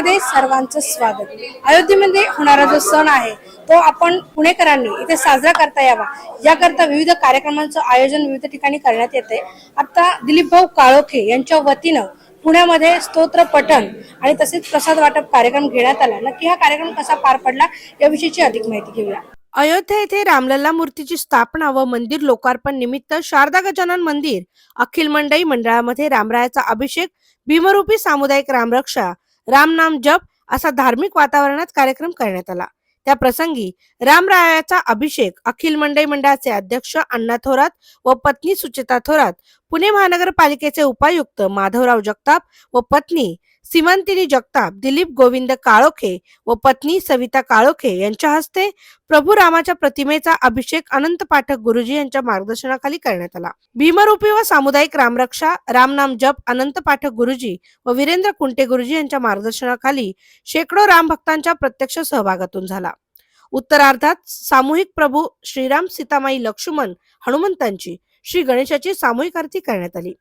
मध्ये सर्वांचं स्वागत. अयोध्येमध्ये होणारा जो सण आहे तो आपण पुणेकरांनी इथे साजरा करता यावा. याकरता विविध कार्यक्रमांचं आयोजन विविध ठिकाणी करण्यात येते. आता दिलीप भाऊ काळोखे यांच्या वतीनं पुण्यामध्ये स्तोत्र पठण आणि तसेच प्रसाद वाटप कार्यक्रम घेण्यात आला. नक्की हा कार्यक्रम कसा पार पडला याविषयीची अधिक माहिती घेऊया. अयोध्या येथे रामलल्ला मूर्तीची स्थापना व मंदिर लोकार्पण निमित्त शारदा गजानन मंदिर अखिल मंडई मंडळामध्ये रामरायाचा अभिषेक भीमरूपी सामुदायिक रामरक्षा रामनाम जप असा धार्मिक वातावरणात कार्यक्रम करण्यात आला. त्या प्रसंगी रामरायाचा अभिषेक अखिल मंडई मंडळाचे अध्यक्ष अण्णा थोरात व पत्नी सुचिता थोरात पुणे महानगरपालिकेचे उपायुक्त माधवराव जगताप व पत्नी सीमांतिनी जगताप दिलीप गोविंद काळोखे व पत्नी सविता काळोखे यांच्या हस्ते प्रभू रामाच्या प्रतिमेचा अभिषेक अनंत पाठक गुरुजी यांच्या मार्गदर्शनाखाली करण्यात आला. भीमरूपी व सामुदायिक रामरक्षा रामनाम जप अनंत पाठक गुरुजी व वीरेंद्र कुंटे गुरुजी यांच्या मार्गदर्शनाखाली शेकडो राम भक्तांच्या प्रत्यक्ष सहभागातून झाला. उत्तरार्धात सामूहिक प्रभू श्रीराम सीतामाई लक्ष्मण हनुमंतांची श्री गणेशाची सामूहिक आरती करण्यात आली.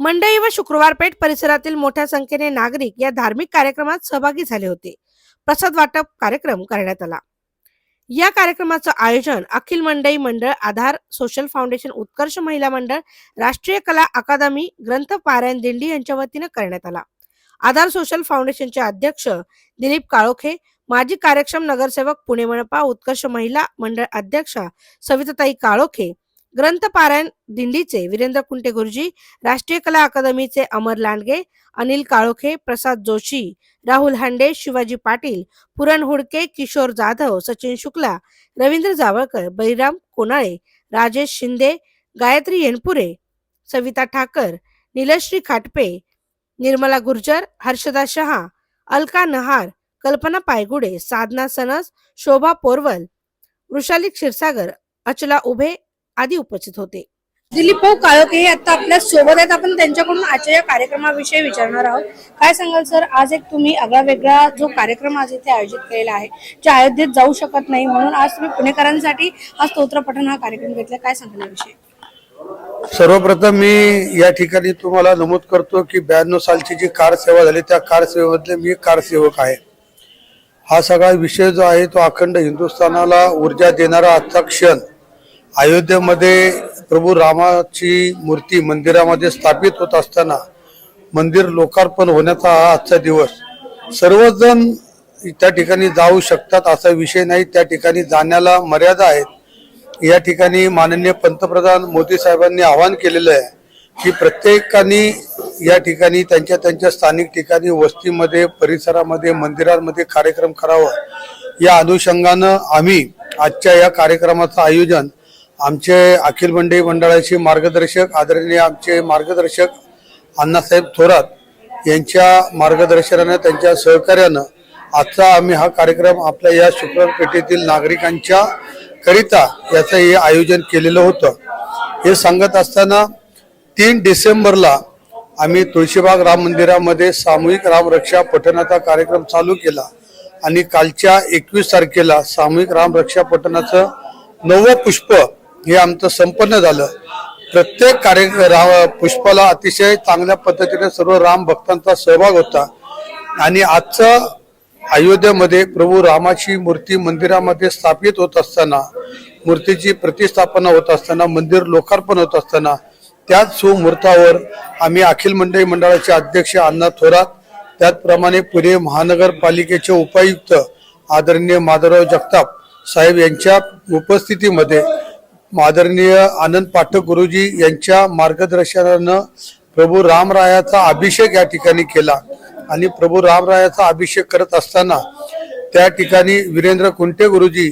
मंडई व शुक्रवार पेठ परिसरातील मोठ्या संख्येने नागरिक या धार्मिक कार्यक्रमात सहभागी झाले होते. प्रसाद वाटप कार्यक्रम करण्यात आला. या कार्यक्रमाचं आयोजन अखिल मंडई मंडळ आधार सोशल फाउंडेशन उत्कर्ष महिला मंडळ राष्ट्रीय कला अकादमी ग्रंथ पारायण दिंडी यांच्या वतीनं करण्यात आला. आधार सोशल फाउंडेशनचे अध्यक्ष दिलीप काळोखे माजी कार्यक्षम नगरसेवक पुणे मनपा उत्कर्ष महिला मंडळ अध्यक्षा सविताताई काळोखे ग्रंथ पारायण दिंडीचे वीरेंद्र कुंटे गुरुजी राष्ट्रीय कला अकादमीचे अमर लांडगे अनिल काळोखे प्रसाद जोशी राहुल हांडे शिवाजी पाटील पुरण हुडके किशोर जाधव सचिन शुक्ला रवींद्र जावळकर बळीराम कोनाळे राजेश शिंदे गायत्री येनपुरे सविता ठाकर निलश्री खाटपे निर्मला गुर्जर हर्षदा शहा अलका नहार कल्पना पायगुडे साधना सनस शोभा पोरवल वृषाली क्षीरसागर अचला उभे आदी उपस्थित होते. दिलीप भाऊ काळोखे हे आता आपल्यासोबत आहेत. आपण त्यांच्याकडून आजच्या या कार्यक्रमाविषयी विचारणार आहोत. काय सांगाल सर? आज एक तुम्ही आगळा वेगळा जो कार्यक्रम आज इथे आयोजित केलेला आहे जे अयोध्येत जाऊ शकत नाही म्हणून आज तुम्ही पुणेकरांसाठी हा स्तोत्र पठण हा कार्यक्रम घेतला. काय सांगणार विषय सर्वप्रथम मी या ठिकाणी तुम्हाला नमूद करतो की ब्याण्णव सालची जी कार सेवा झाली त्या कार सेवेमधले मी कार सेवक आहे. हा सगळा विषय जो आहे तो अखंड हिंदुस्थानाला ऊर्जा देणारा आजचा क्षण. अयोध्येमध्ये प्रभू रामाची मूर्ती मंदिरामध्ये स्थापित होत असताना मंदिर लोकार्पण होण्याचा हा आजचा दिवस. सर्वजण त्या ठिकाणी जाऊ शकतात असा विषय नाही. त्या ठिकाणी जाण्याला मर्यादा आहेत. या ठिकाणी माननीय पंतप्रधान मोदी साहेबांनी आवाहन केलेलं आहे की प्रत्येकाने या ठिकाणी त्यांच्या त्यांच्या स्थानिक ठिकाणी वस्तीमध्ये परिसरामध्ये मंदिरांमध्ये कार्यक्रम करावा. या अनुषंगानं आम्ही आजच्या या कार्यक्रमाचं आयोजन आमचे अखिल मंडळी मंडळाचे मार्गदर्शक आदरणीय आमचे मार्गदर्शक अण्णासाहेब थोरात यांच्या मार्गदर्शनानं त्यांच्या सहकार्यानं आजचा आम्ही हा कार्यक्रम आपल्या या शुक्रपेठेतील नागरिकांच्या करिता याचं हे आयोजन केलेलं होतं. हे सांगत असताना तीन डिसेंबरला आम्ही तुळशीबाग राम मंदिरामध्ये सामूहिक रामरक्षा पठणाचा कार्यक्रम चालू केला आणि कालच्या एकवीस तारखेला सामूहिक रामरक्षा पठणाचं नवं पुष्प हे आमचं संपन्न झालं. प्रत्येक कार्य रा पुष्पाला अतिशय चांगल्या पद्धतीने सर्व राम भक्तांचा सहभाग होता. आणि आजचं अयोध्येमध्ये प्रभू रामाची मूर्ती मंदिरामध्ये स्थापित होत असताना मूर्तीची प्रतिस्थापना होत असताना मंदिर लोकार्पण होत असताना त्याच सुमुहूर्तावर आम्ही अखिल मंडळी मंडळाचे अध्यक्ष अण्णा थोरात त्याचप्रमाणे पुणे महानगरपालिकेचे उपायुक्त आदरणीय माधवराव जगताप साहेब यांच्या उपस्थितीमध्ये आदरणीय आनंद पाठक गुरुजी यांच्या मार्गदर्शनानं प्रभू रामरायाचा अभिषेक या ठिकाणी केला. आणि प्रभू रामरायाचा अभिषेक करत असताना त्या ठिकाणी वीरेंद्र कुंटे गुरुजी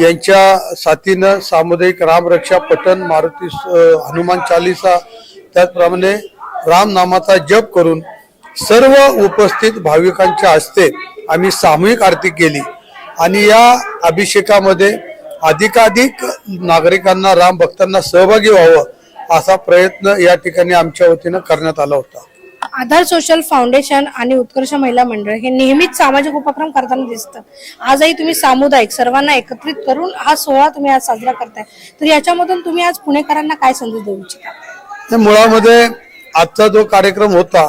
यांच्या साथीनं सामुदायिक रामरक्षा पठण मारुती हनुमान चालिसा त्याचप्रमाणे रामनामाचा जप करून सर्व उपस्थित भाविकांच्या हस्ते आम्ही सामूहिक आरती केली. आणि या अभिषेकामध्ये अधिकाधिक नागरिकांना राम भक्तांना सहभागी व्हावं असा प्रयत्न या ठिकाणी आमच्या वतीनं करण्यात आला होता. आधार सोशल फाउंडेशन आणि उत्कर्ष महिला मंडळ हे नेहमीच सामाजिक उपक्रम करताना दिसतं. आजही तुम्ही सामुदायिक सर्वांना एकत्रित करून हा सोहळा तुम्ही आज साजरा करताय. तर याच्यामधून तुम्ही आज पुणेकरांना काय संदेश देऊ इच्छिता? मुळामध्ये आजचा जो कार्यक्रम होता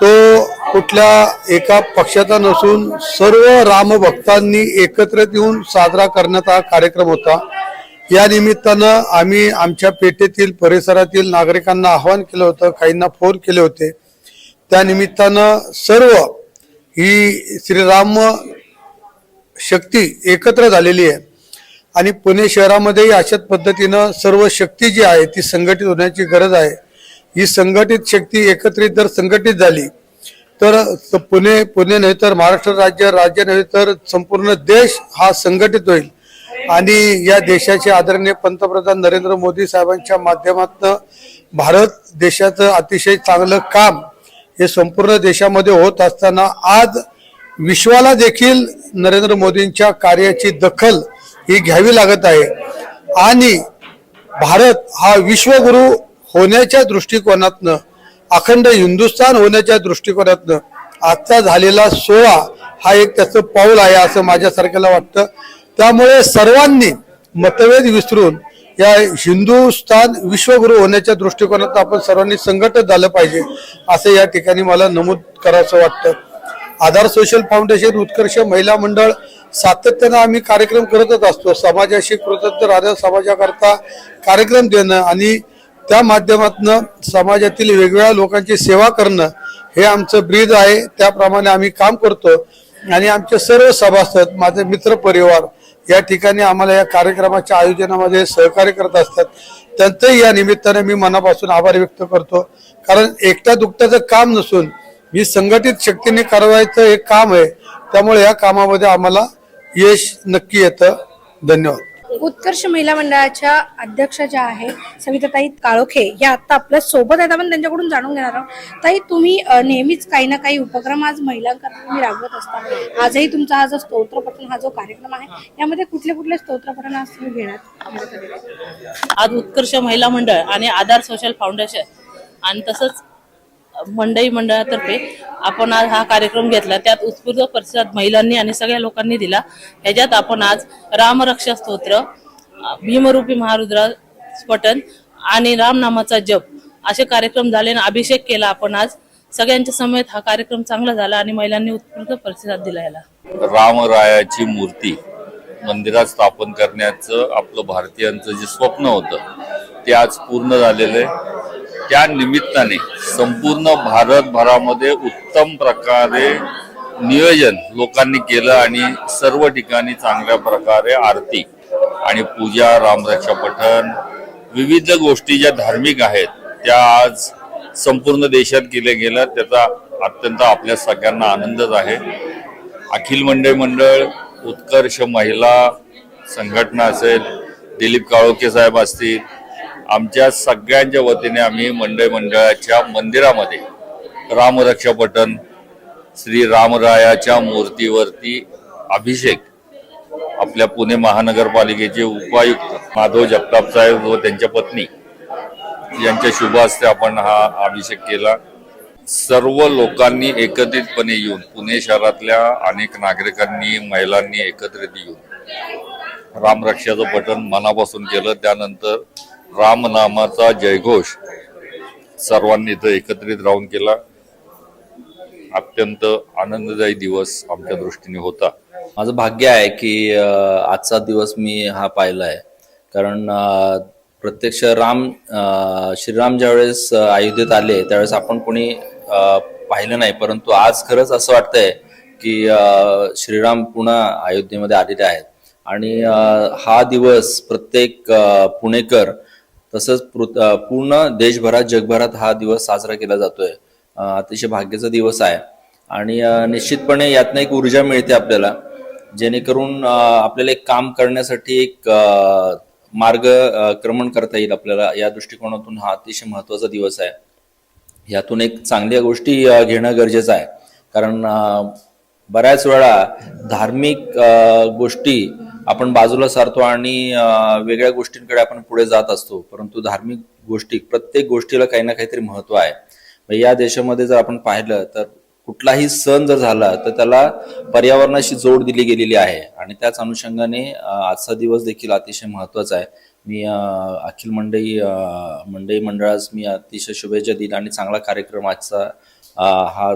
तो कुठल्या एका पक्षाचा नसून सर्व रामभक्तांनी एकत्रित येऊन साजरा करण्याचा हा कार्यक्रम होता. या निमित्तानं आम्ही आमच्या पेठेतील परिसरातील नागरिकांना आवाहन केलं होतं काहींना फोन केले होते. त्या निमित्तानं सर्व ही श्रीराम शक्ती एकत्र झालेली आहे. आणि पुणे शहरामध्येही अशाच पद्धतीनं सर्व शक्ती जी आहे ती संघटित होण्याची गरज आहे. ही संघटित शक्ती एकत्रित जर संघटित झाली तर पुणे पुणे नव्हे तर महाराष्ट्र राज्य राज्य नव्हे तर संपूर्ण देश हा संघटित होईल. आणि या देशाचे आदरणीय पंतप्रधान नरेंद्र मोदी साहेबांच्या माध्यमातून भारत देशाचं अतिशय चांगलं काम हे संपूर्ण देशामध्ये होत असताना आज विश्वाला देखील नरेंद्र मोदींच्या कार्याची दखल ही घ्यावी लागत आहे. आणि भारत हा विश्वगुरु होण्याच्या दृष्टिकोनातनं अखंड हिंदुस्थान होण्याच्या दृष्टिकोनातनं आजचा झालेला सोहळा हा एक त्याचं पाऊल आहे असं माझ्यासारख्याला वाटतं. त्यामुळे सर्वांनी मतभेद विसरून या हिंदुस्थान विश्वगुरु होण्याच्या दृष्टिकोनात आपण सर्वांनी संघटित झालं पाहिजे असं या ठिकाणी मला नमूद करायचं वाटतं. आधार सोशल फाउंडेशन उत्कर्ष महिला मंडळ सातत्यानं आम्ही कार्यक्रम करतच असतो. समाजाशी कृतज्ञ राहणं समाजाकरता कार्यक्रम देणं आणि त्या माध्यमातून समाजातील वेगवेगळ्या लोकांची सेवा करणं हे आमचं ब्रीद आहे. त्याप्रमाणे आम्ही काम करतो. आणि आमचे सर्व सभासद माझे मित्र परिवार या ठिकाणी आम्हाला या कार्यक्रमाच्या आयोजनामध्ये सहकार्य करत असतात. त्यांचंही या निमित्ताने मी मनापासून आभार व्यक्त करतो. कारण एकट्या दुकट्याचं काम नसून ही संघटित शक्तीने करावायचं एक काम आहे. त्यामुळे या कामामध्ये आम्हाला यश नक्की येतं. धन्यवाद. उत्कर्ष महिला मंडळाच्या अध्यक्षा ज्या आहे सविताताई काळोखे या आता आपल्यासोबत आहेत. आपण त्यांच्याकडून जाणून घेणार आहोत. ताई तुम्ही नेहमीच काही ना काही उपक्रम आज महिलांकरता तुम्ही राबवत असता आजही तुमचा हा जो स्तोत्रपठण हा जो कार्यक्रम आहे यामध्ये कुठले कुठले स्तोत्रपठण आज तुम्ही घेण्यात आज उत्कर्ष महिला मंडळ आणि आधार सोशल फाउंडेशन आणि तसंच मंडई मंडळातर्फे आपण आज हा कार्यक्रम घेतला. त्यात उत्स्फूर्त प्रतिसाद महिलांनी आणि सगळ्या लोकांनी दिला. ह्याच्यात आपण आज रामरक्षा स्तोत्र भीमरूपी महारुद्रा स्फटन आणि रामनामाचा जप असे कार्यक्रम झाले आणि अभिषेक केला आपण आज. सगळ्यांच्या समेत हा कार्यक्रम चांगला झाला आणि महिलांनी उत्स्फूर्त प्रतिसाद दिला याला रामरायाची मूर्ती मंदिरात स्थापन करण्याचं आपलं भारतीयांचं जे स्वप्न होतं ते आज पूर्ण झालेलं आहे. त्या निमित्ताने संपूर्ण भारतभरामध्ये उत्तम प्रकारे नियोजन लोकांनी केलं आणि सर्व ठिकाणी चांगल्या प्रकारे आरती आणि पूजा रामरक्षा पठण विविध गोष्टी ज्या धार्मिक आहेत त्या आज संपूर्ण देशात केल्या गेल्या. त्याचा अत्यंत आपल्या सगळ्यांना आनंदच आहे. अखिल मंडळ मंडळ उत्कर्ष महिला संघटना असेल दिलीप काळोके साहेब असतील आमच्या सगळ्यांच्या वतीने आम्ही मंडळ मंडळाच्या मंदिरामध्ये रामरक्षापटन श्री रामरायाच्या मूर्तीवरती अभिषेक आपल्या पुणे महानगरपालिकेचे उपायुक्त माधव जगताप साहेब व त्यांच्या पत्नी यांच्या शुभ हस्ते आपण हा अभिषेक केला. सर्व लोकांनी एकत्रितपणे येऊन पुणे शहरातल्या अनेक नागरिकांनी महिलांनी एकत्रित येऊन रामरक्षाचं पठण मनापासून केलं. त्यानंतर रामनामाचा जयघोष सर्वांनी इथं एकत्रित राहून केला. अत्यंत आनंददायी दिवस आमच्या दृष्टीने होता. माझं भाग्य आहे की आजचा दिवस मी हा पाहिला आहे. कारण प्रत्यक्ष राम श्रीराम ज्यावेळेस अयोध्येत आले त्यावेळेस आपण कोणी पाहिलं नाही. परंतु आज खरंच असं वाटतंय की श्रीराम पुन्हा अयोध्येमध्ये आलेले आहेत. आणि हा दिवस प्रत्येक पुणेकर तसंच पूर्ण देशभरात जगभरात हा दिवस साजरा केला जातोय. अतिशय भाग्याचा दिवस आहे. आणि निश्चितपणे यातनं एक ऊर्जा मिळते आपल्याला जेणेकरून आपल्याला एक काम करण्यासाठी एक मार्ग क्रमण करता येईल आपल्याला. या दृष्टिकोनातून हा अतिशय महत्त्वाचा दिवस आहे. यातून एक चांगल्या गोष्टी घेणं गरजेचं आहे. कारण बऱ्याच वेळा धार्मिक गोष्टी आपण बाजूला सारतो आणि वेगळ्या गोष्टींकडे आपण पुढे जात असतो. परंतु धार्मिक गोष्टी प्रत्येक गोष्टीला काही ना काहीतरी महत्त्व आहे. या देशामध्ये जर आपण पाहिलं तर कुठलाही सण जर झाला तर त्याला पर्यावरणाशी जोड दिली गेलेली आहे. आणि त्याच अनुषंगाने आजचा दिवस देखील अतिशय महत्त्वाचा आहे. मी अखिल मंडई मंडई मंडळास मी अतिशय शुभेच्छा दिल्या आणि चांगला कार्यक्रम आजचा हा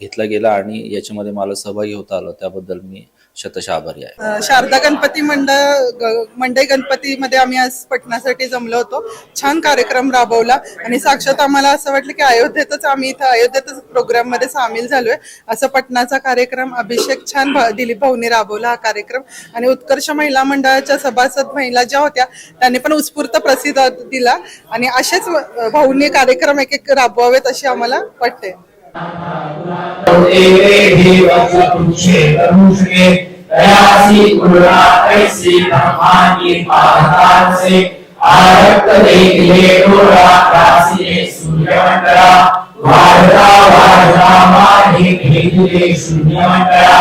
घेतला गेला आणि याच्यामध्ये मला सहभागी होता आलं. त्याबद्दल मी शतशः आभारी आहे शारदा गणपती मंडळ मंडई गणपतीमध्ये आम्ही आज पटण्यासाठी जमलो होतो. छान कार्यक्रम राबवला. आणि साक्षात आम्हाला असं वाटलं की अयोध्येतच आम्ही इथं अयोध्येतच प्रोग्राममध्ये सामील झालोय. असं पटनाचा कार्यक्रम अभिषेक छान दिलीप भाऊनी राबवला हा कार्यक्रम. आणि उत्कर्ष महिला मंडळाच्या सभासद महिला ज्या होत्या त्यांनी पण उत्स्फूर्त प्रसिद्ध दिला. आणि असेच भाऊनी भाऊंनी कार्यक्रम एक एक राबवावेत अशी आम्हाला वाटते. एवे देवस पुरुषे करुषे दयासी गुणा ऐसी ब्रह्मानी पादान से आरक्त देखले डोरा राशि ने सूर्यमंडला वारदा वारदा माने भेदले शून्यमंडला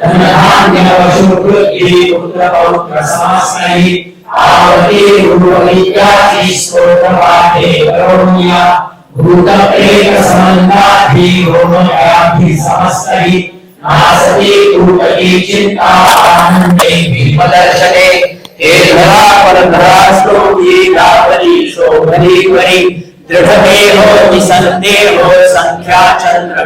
धनधान्य शुक्र के पुत्र पौत्र समासनहि आवते गुरुवलिका ईश्वर पाठे करुणिया भूतप्रेत समन्ताधि होमयाभि समस्तहि नासति कूटकी चिन्ता आनन्दे भीमदर्शने हे धरा परधरा श्लोकी गावरी दृढमेहो निसन्देहो संख्या चंद्र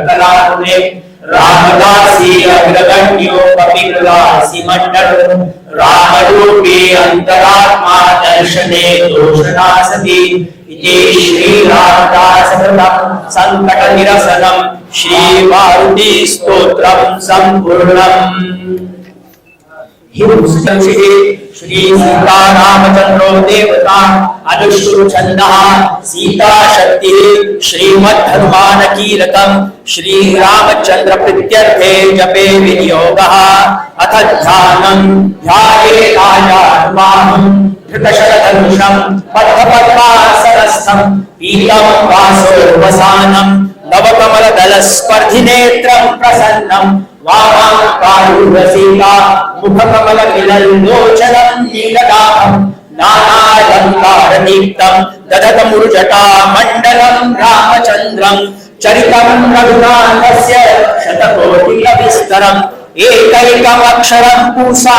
रामदासी अग्रगण्यो कपिलदासी मंडल रामरूपी अंतरात्मा दर्शने दोषनासति इति श्रीरामदासकृतं सङ्कटनिरसनं श्रीमारुति स्तोत्रं सम्पूर्णम् हिंसंशिः श्री सीतारामचन्द्रो देवता अनुश्रु छन्दः सीता शक्तिः श्रीमद्धनुमानकीलकम् श्रीरामचन्द्र प्रीत्यर्थे जपे विनियोगः। अथ ध्यानम् ध्यायेतायानुमानम् धृतशरधनुषम् पद्मपद्मासनस्थम् पीतम् वासोर्वसानम् नवकमलदलस्पर्धिनेत्रम् प्रसन्नम् वामाकारुरसीता मुखकमलमिलल्लोचनम् नीलदाहम् नानालङ्कारदीप्तम् दधतमुर्जटा मण्डलम् रामचन्द्रम् चरितम् रघुनाथस्य शतकोटिलविस्तरम् एकैकमक्षरम् पूषा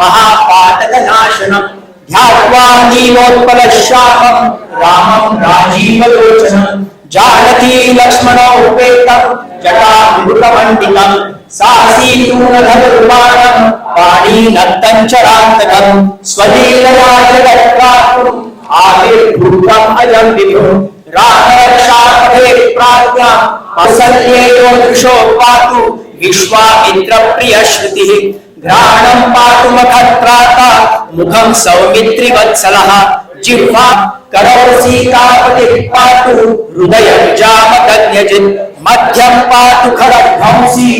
महापातकनाशनम् ध्यात्वा नीलोत्पलश्यामम् रामम् राजीवलोचनम् जानकी लक्ष्मणोपेतम् जटामृतमण्डितम् सासीतूनधनुर्माणम् पाणिनत्तम् चरान्तकम् स्वलीलया जगत्प्राप्तुम् आविर्भूतम् अयम् विभुः रामरक्षापदे प्राज्ञा कौसल्येयो दृशो पातु विश्वामित्रप्रियश्रुतिः। घ्राणम् पातु मखत्राता मुखम् सौमित्रिवत्सलः। जिह्वा करौ सीतापतिः पातु हृदयम् जामकन्यजित् मध्यम् पातु खरध्वंसी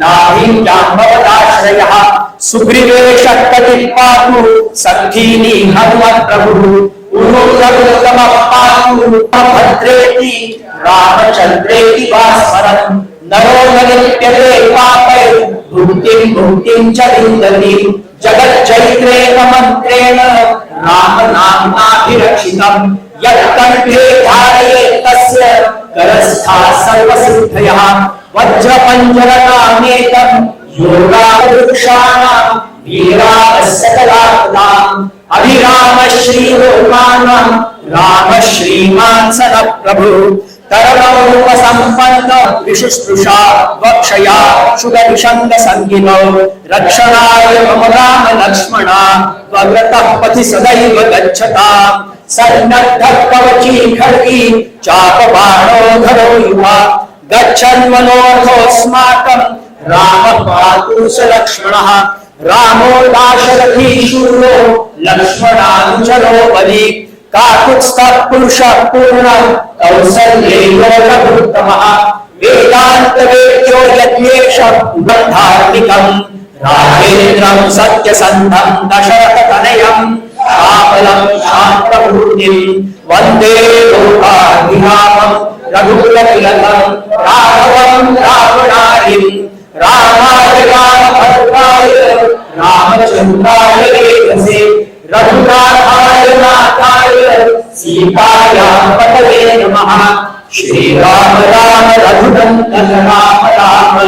नाभिम् जाम्बवदाश्रयः। సుగ్రీవేషక్కటి పాతు సంధీని హనుమత్ ప్రభు ఉమ పాతు భద్రేతి రామచంద్రేతి భాస్వరం నరో నలిప్యతే పాపై భుక్తిం భుక్తిం చ योगावृक्षाणाम् वीरास्य कलाकृताम् अभिराम श्रीलोकानाम् राम श्रीमान् सन प्रभु तरलोपसम्पन्न विशुश्रूषा वक्षया सुगविषङ्ग रक्षणाय मम राम लक्ष्मणा त्वग्रतः पथि सदैव गच्छता सन्नद्धः कवची खड्गी चापबाणो धरो युवा गच्छन्मनोऽर्थोऽस्माकम् राम पातुष लक्ष्मण रामो दाशरथी शूरो लक्ष्मणानुचरो बलि काकुत्स्थः पूर्ण पूर्णः वेदान्तवेद्यो यज्ञेश धार्मिकम् राजेन्द्रम् सत्यसन्धम् दशरथतनयम् कापलम् शान्तभूतिम् वन्दे लोकाभिरामम् रघुकुलतिलकम्। राघवम् रावणारिम् रामाय रामभद्राय रामचन्द्राय वेदसे रघुनाथाय नाथाय सीतायां पतये नमः श्रीराम राम रघुनन्दन राम राम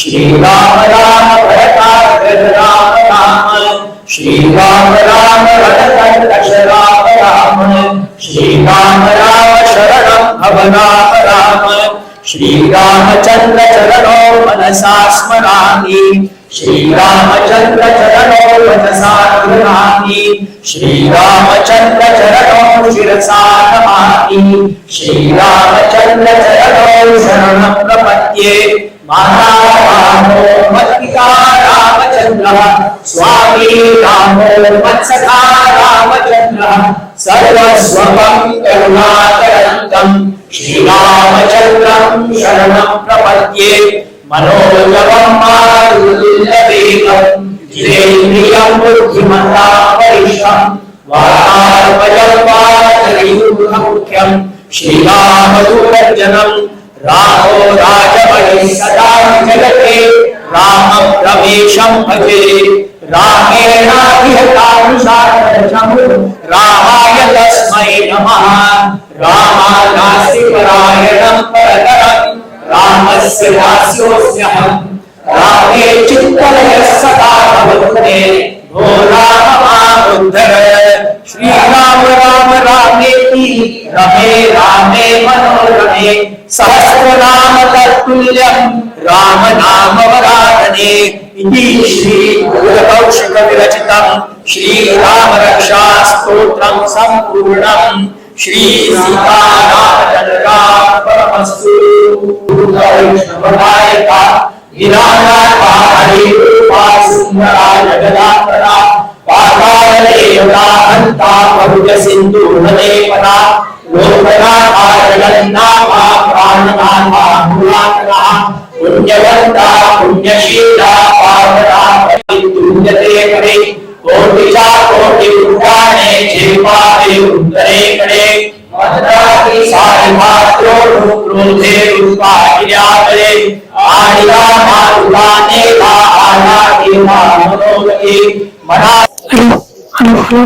श्रीराम राम भरताग्रज राम राम श्रीराम राम रघुकण्ठश राम राम श्रीराम राम शरणं भव राम राम श्रीरामचन्द्र चरणो मनसा स्मरामि। श्रीरामचन्द्र चरणो मनसा गृहामि श्रीरामचन्द्र चरणो शिरसा नमामि। श्रीरामचन्द्र चरणो शरणं प्रपद्ये। माता रामो मत्पिता रामचन्द्रः। स्वामी रामो मत्सखा रामचन्द्रः। सर्वस्वं करुणाकरन्तम् श्रीरामचन्द्रम् शरणम् प्रपद्ये मनोजवम् मारुल्लवेगम् जितेन्द्रियं बुद्धिमता परिश्रम् वातात्मजं वाचरयुर्मुख्यम् रामो राजमणि सदा जगते रामप्रवेशं भजे रामाय तस्मै नमः रामादासि परायणं परतरम् रामस्य दास्योऽस्म्यहम् रामे चित्तलयः सदा भवते भो राम मामुद्धर श्रीराम राम रामेति रमे रामे मनोरमे। सहस्रनाम तत्तुल्यम् राम नाम वरानने इति श्री कौशिक विरचितम् श्रीराम रक्षा स्तोत्रम् सम्पूर्णम् श्री सीतारामचन्द्रार्पणमस्तु वैष्णवनायका विराजा रूपा सुन्दरा जगदात्मना पातालदेवता हन्ता पहुज सिन्धु हृदयपना लोकनाथा पुण्यवंता पुण्यशीला पावना तुल्यते करे कोटिचा कोटि उड्डाणे झेपाते उत्तरेकडे मधुराती सारी मात्रो क्रोधे रूपा गिर्याकडे आडिला मारुलाने ला आला केला मनोगती। मना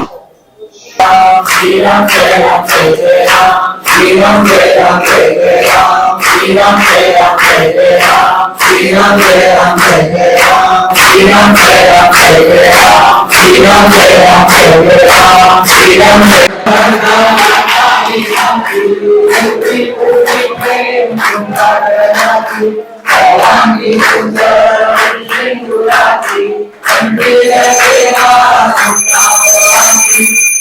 이런 대학 대대학 이런 대학 대대학 이런 대학 대대학 이런 대학 대대학 이런 대학 대대학 이런 대학 대대학 이런 대학 이런 그 우리 우리 팬 금발의 나그 사랑이 군대 친구라지 건드려 내가